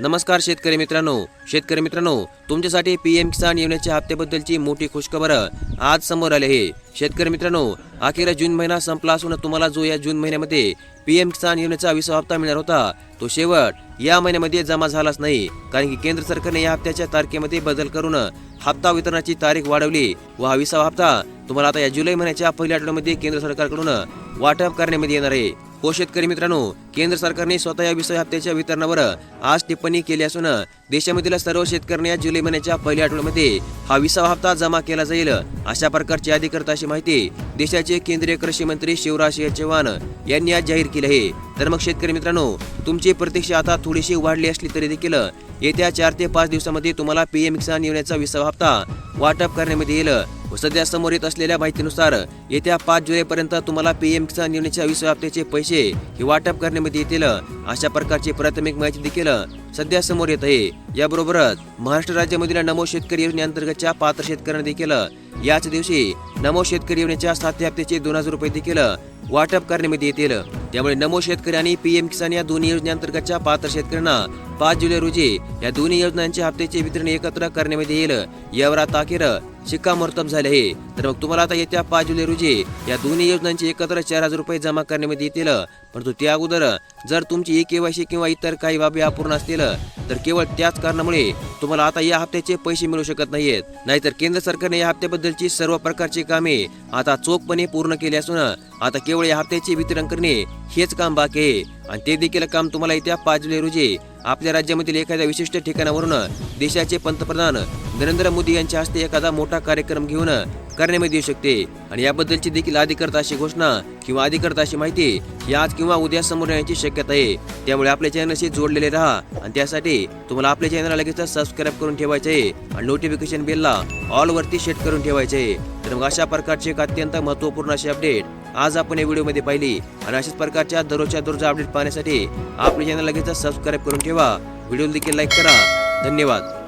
नमस्कार शेतकरी मित्रांनो. शेतकरी मित्रांनो तुमच्यासाठी पी एम किसान योजनेच्या हप्त्याबद्दलची मोठी खुशखबर आज समोर आली आहे. शेतकरी मित्रांनो अखेर जून महिना संपला असून तुम्हाला जो या जून महिन्यामध्ये पी एम किसान योजनेचा विसा हप्ता मिळणार होता तो शेवट या महिन्यामध्ये जमा झालाच नाही. कारण की केंद्र सरकारने या हप्त्याच्या तारखेमध्ये बदल करून हप्ता वितरणाची तारीख वाढवली व हा विसावा हप्ता तुम्हाला आता या जुलै महिन्याच्या पहिल्या आठवड्यामध्ये केंद्र सरकारकडून वाटप करण्यामध्ये येणार आहे. हो शेतकरी मित्रांनो केंद्र सरकारने स्वतः या विसाव्या हप्त्याच्या वितरणावर आज टिप्पणी केली असून देशामधील सर्व शेतकऱ्यांनी या जुलै महिन्याच्या पहिल्या आठवड्यामध्ये हा विसावा हप्ता जमा केला जाईल. अशा प्रकारची अधिकृत अशी माहिती देशाचे केंद्रीय कृषी मंत्री शिवराज सिंह चौहान यांनी आज जाहीर केली आहे. तर मग शेतकरी मित्रांनो तुमची प्रतीक्षा आता थोडीशी वाढली असली तरी देखील येत्या चार ते पाच दिवसामध्ये तुम्हाला पीएम किसान योजनेचा विसावा हप्ता वाटप करण्यामध्ये येईल. व सध्या समोर येत असलेल्या माहितीनुसार येत्या पाच जुलैपर्यंत तुम्हाला पीएम किसान योजनेच्या विसाव्या हप्त्याचे पैसे हे वाटप करण्यामध्ये येतील. अशा प्रकारची प्राथमिक माहिती देखील सध्या समोर येत आहे. याबरोबरच महाराष्ट्र राज्यामधील नमो शेतकरी योजनेअंतर्गतच्या पात्र शेतकऱ्यांना देखील याच दिवशी नमो शेतकरी योजनेच्या सातव्या हप्त्याचे दोन हजार रुपये देखील वाटप करण्यामध्ये येतील. त्यामुळे नमो शेतकरी आणि पीएम किसान या दोन्ही योजनेअंतर्गतच्या पात्र शेतकऱ्यांना पाच जुलै रोजी या दोन्ही योजनांच्या हप्त्याचे वितरण एकत्र करण्यामध्ये येईल. यावर आता अखेर शिक्कामोर्तब झाले आहे. तर मग तुम्हाला आता येत्या पाच जुलै रोजी या दोन्ही योजनांचे एकत्र चार हजार रुपये जमा करण्यामध्ये येतील. परंतु त्या अगोदर जर तुमची ई केवायसी किंवा इतर काही बाबी अपूर्ण असतील तर केवळ त्याच कारणामुळे तुम्हाला आता या हप्त्याचे पैसे मिळू शकत नाहीयेत. नाहीतर केंद्र सरकारने या हप्त्याबद्दलची सर्व प्रकारची कामे आता चोखपणे पूर्ण केली असून आता केवळ या हप्त्याचे वितरण करणे हेच काम बाकी आहे. आणि ते देखील काम तुम्हाला येत्या पाच जुलै रोजी आपल्या राज्यामधील एखाद्या विशिष्ट ठिकाणावरून देशाचे पंतप्रधान नरेंद्र मोदी यांच्या हस्ते एखादा मोठा कार्यक्रम घेऊन करण्यामध्ये येऊ शकते. आणि याबद्दलची देखील अधिकृत अशी घोषणा किंवा अधिकृत अशी माहिती ही आज किंवा उद्या समोर येण्याची शक्यता आहे. त्यामुळे आपल्या चॅनलशी जोडलेले राहा आणि त्यासाठी तुम्हाला आपल्या चॅनलला लगेच सबस्क्राईब करून ठेवायचे आहे आणि नोटिफिकेशन बेलला ऑलवरती सेट करून ठेवायचे आहे. तर मग अशा प्रकारचे एक अत्यंत महत्त्वपूर्ण अशी अपडेट आज आपण या व्हिडिओमध्ये पाहिली. आणि अशाच प्रकारच्या दररोजच्या दररोज अपडेट पाहण्यासाठी आपल्या चॅनल लगेच सबस्क्राईब करून ठेवा. व्हिडिओ देखील लाईक करा. धन्यवाद.